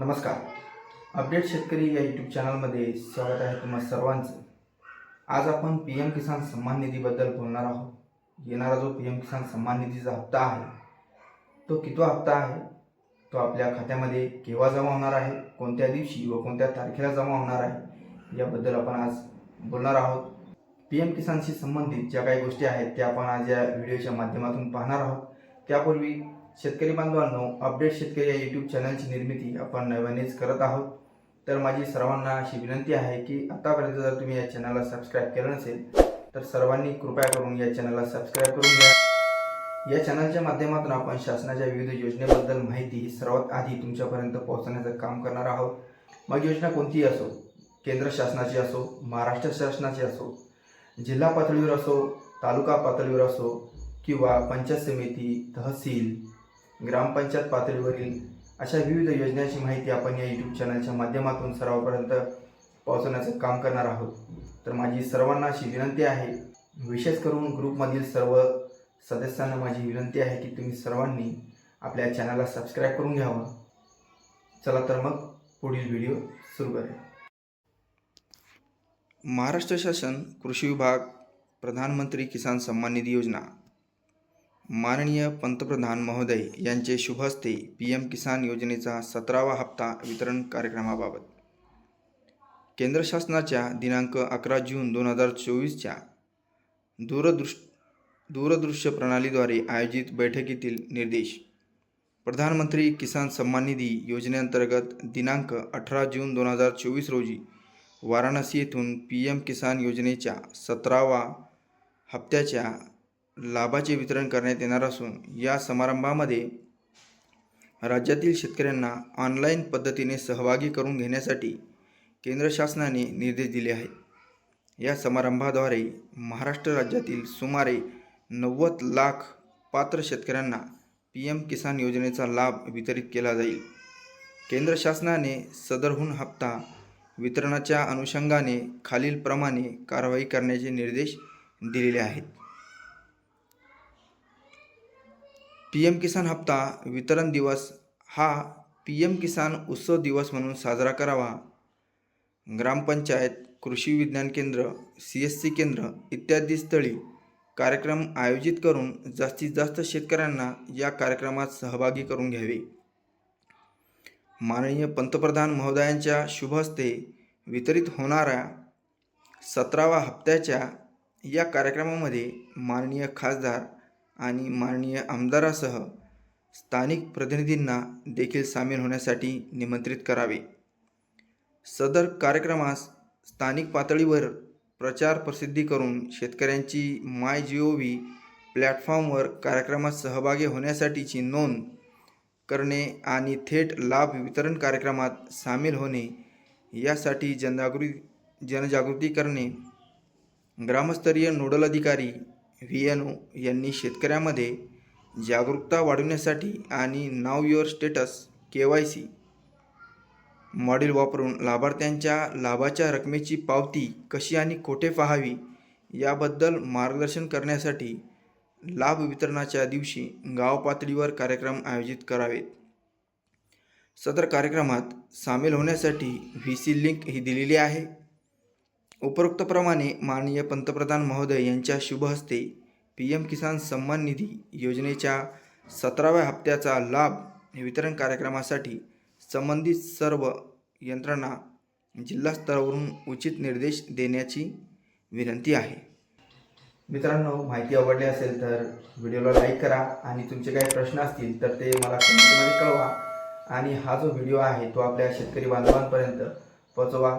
नमस्कार. अपडेट शेतकरी या यूट्यूब चॅनलमध्ये स्वागत आहे तुम्हा सर्वांचं. आज आपण पी एम किसान सन्मान निधीबद्दल बोलणार आहोत. येणारा जो पी एम किसान सन्मान निधीचा हप्ता आहे तो कितवा हप्ता आहे तो आपल्या खात्यामध्ये केव्हा जमा होणार आहे कोणत्या दिवशी व कोणत्या तारखेला जमा होणार आहे याबद्दल आपण आज बोलणार आहोत. पी एम किसानशी संबंधित ज्या काही गोष्टी आहेत त्या आपण आज या व्हिडिओच्या माध्यमातून पाहणार आहोत. त्यापूर्वी शेतकरी बांधवांनो अपडेट शेतकरी या यूट्यूब चॅनलची निर्मिती आपण नव्यानेच करत आहोत. तर माझी सर्वांना अशी विनंती आहे की आतापर्यंत जर तुम्ही या चॅनलला सबस्क्राईब केलं नसेल तर सर्वांनी कृपया करून या चॅनलला सबस्क्राईब करून घ्या. या चॅनलच्या माध्यमातून आपण शासनाच्या विविध योजनेबद्दल माहिती सर्वात आधी तुमच्यापर्यंत पोहोचवण्याचं काम करणार आहोत. मग योजना कोणतीही असो केंद्र शासनाची असो महाराष्ट्र शासनाची असो जिल्हा पातळीवर असो तालुका पातळीवर असो किंवा पंचायत समिती तहसील ग्रामपंचायत पातळीवरील अशा विविध योजनांची माहिती आपण या यूट्यूब चॅनलच्या माध्यमातून सर्वांपर्यंत पोहोचवण्याचं काम करणार आहोत. तर माझी सर्वांना अशी विनंती आहे विशेष करून ग्रुपमधील सर्व सदस्यांना माझी विनंती आहे की तुम्ही सर्वांनी आपल्या चॅनलला सबस्क्राईब करून घ्यावं. चला तर मग पुढील व्हिडिओ सुरू करूया. महाराष्ट्र शासन कृषी विभाग प्रधानमंत्री किसान सन्मान निधी योजना. माननीय पंतप्रधान महोदय यांचे शुभ हस्ते पी एम किसान योजनेचा सतरावा हप्ता वितरण कार्यक्रमाबाबत. केंद्र शासनाच्या दिनांक अकरा जून दोन हजार चोवीसच्या दूरदृश दूरदृश्य प्रणालीद्वारे आयोजित बैठकीतील निर्देश. प्रधानमंत्री किसान सन्मान निधी योजनेअंतर्गत दिनांक अठरा जून दोन हजार चोवीस रोजी वाराणसी येथून पी एम किसान योजनेच्या सतरावा हप्त्याच्या लाभाचे वितरण करण्यात येणार असून या समारंभामध्ये राज्यातील शेतकऱ्यांना ऑनलाईन पद्धतीने सहभागी करून घेण्यासाठी केंद्र शासनाने निर्देश दिले आहेत. या समारंभाद्वारे महाराष्ट्र राज्यातील सुमारे नव्वद लाख पात्र शेतकऱ्यांना पी एम किसान योजनेचा लाभ वितरित केला जाईल. केंद्र शासनाने सदरहून हप्ता वितरणाच्या अनुषंगाने खालीलप्रमाणे कारवाई करण्याचे निर्देश दिलेले आहेत. पी एम किसान हप्ता वितरण दिवस हा पी एम किसान उत्सव दिवस म्हणून साजरा करावा. ग्रामपंचायत कृषी विज्ञान केंद्र सी एस सी केंद्र इत्यादी स्थळी कार्यक्रम आयोजित करून जास्तीत जास्त शेतकऱ्यांना या कार्यक्रमात सहभागी करून घ्यावे. माननीय पंतप्रधान महोदयांच्या शुभ हस्ते वितरित होणाऱ्या सतरावा हप्त्याच्या या कार्यक्रमामध्ये माननीय खासदार आणि माननीय आमदारासह स्थानिक प्रतिनिधींना देखील सामील होण्यासाठी निमंत्रित करावे. सदर कार्यक्रमास स्थानिक पातळीवर प्रचार प्रसिद्धी करून शेतकऱ्यांची माय जी ओ व्ही प्लॅटफॉर्मवर कार्यक्रमात सहभागी होण्यासाठीची नोंद करणे आणि थेट लाभ वितरण कार्यक्रमात सामील होणे यासाठी जनजागृती जनजागृती करणे ग्रामस्तरीय नोडल अधिकारी व्ही यांनी शेतकऱ्यामध्ये जागरूकता वाढवण्यासाठी आणि नाव your status K Y C model वापरून लाभार्थ्यांच्या लाभाच्या रकमेची पावती कशी आणि कोठे पाहावी याबद्दल मार्गदर्शन करण्यासाठी लाभ वितरणाच्या दिवशी गाव पातळीवर कार्यक्रम आयोजित करावेत. सदर कार्यक्रमात सामील होण्यासाठी व्ही सी लिंक ही दिलेली आहे. उपरोक्तप्रमाणे माननीय पंतप्रधान महोदय यांच्या शुभ हस्ते पी एम किसान सन्मान निधी योजनेच्या सतराव्या हप्त्याचा लाभ वितरण कार्यक्रमासाठी संबंधित सर्व यंत्रणा जिल्हा स्तरावरून उचित निर्देश देण्याची विनंती आहे. मित्रांनो माहिती आवडली असेल तर व्हिडिओला लाईक करा आणि तुमचे काही प्रश्न असतील तर ते मला कमेंटमध्ये कळवा. आणि हा जो व्हिडिओ आहे तो आपल्या शेतकरी बांधवांपर्यंत पोचवा.